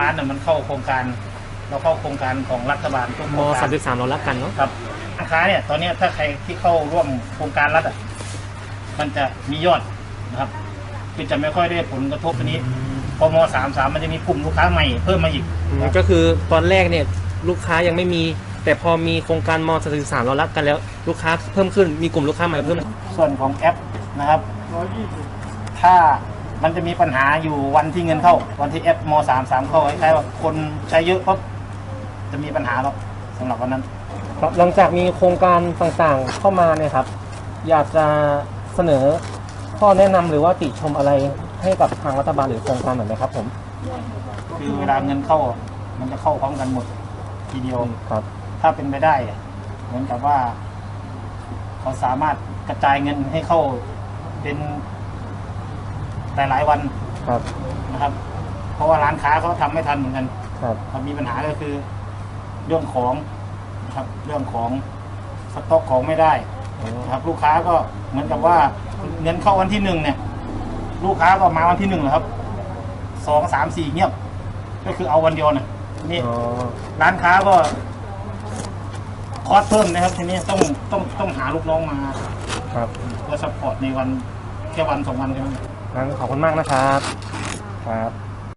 ร้านน่ะมันเข้าโครงการ เราเข้าโครงการของรัฐบาลทุกโคมรงการสามสิบสามเรารักกันเนาะครับร้านค้าเนี่ยตอนเนี้ยถ้าใครที่เข้าร่วมโครงการรัฐอะมันจะมียอดนะครับคือจะไม่ค่อยได้ผลกระทบอันนี้พอมสามสามมันจะมีกลุ่มลูกค้าใหม่เพิ่มมาอีกอืมก็คือตอนแรกเนี่ยลูกค้ายังไม่มี แต่พอมีโครงการมสามสิบสามเรารักกันแล้ว ลูกค้าเพิ่มขึ้นมีกลุ่มลูกค้าใหม่เพิ่ม ส่วนของแอปนะครับ ถ้า มันจะมีปัญหาอยู่วันที่เงินเข้า วันที่แอปมสามสามเข้าคล้ายๆว่าคนใช้เยอะปั๊บจะมีปัญหาหรอกสำหรับวันนั้น ครับหลังจากมีโครงการต่างๆเข้ามาเนี่ยครับ อยากจะเสนอข้อแนะนำหรือว่าติชมอะไรให้กับทางรัฐบาลหรือโครงการหน่อยไหมครับผมคือเวลาเงินเข้า มันจะเข้าพร้อมกันหมดทีเดียว ครับถ้าเป็นไปได้ เหมือนกับว่า เขาสามารถกระจายเงินให้เข้าเป็น หลายๆวันครับนะครับ เพราะว่าร้านค้าเขาทำไม่ทันเหมือนกันครับมันมีปัญหาก็คือเรื่องของนะครับเรื่องของสต็อกของไม่ได้นะครับลูกค้าก็เหมือนกับว่าเงินเข้าวันที่หนึ่งเนี่ย ลูกค้าก็มาวันที่หนึ่งแหละครับสองสามสี่เงียบ ก็คือเอาวันเดียวนะนี่อ๋อร้านค้าก็คอสเพิ่มนะครับ ทีนี้ต้องต้องต้องหาลูกน้องมา ครับเพื่อซัพพอร์ตในวันแค่วันสองวันใช่ไหม งั้นขอบคุณมากนะครับ ครับ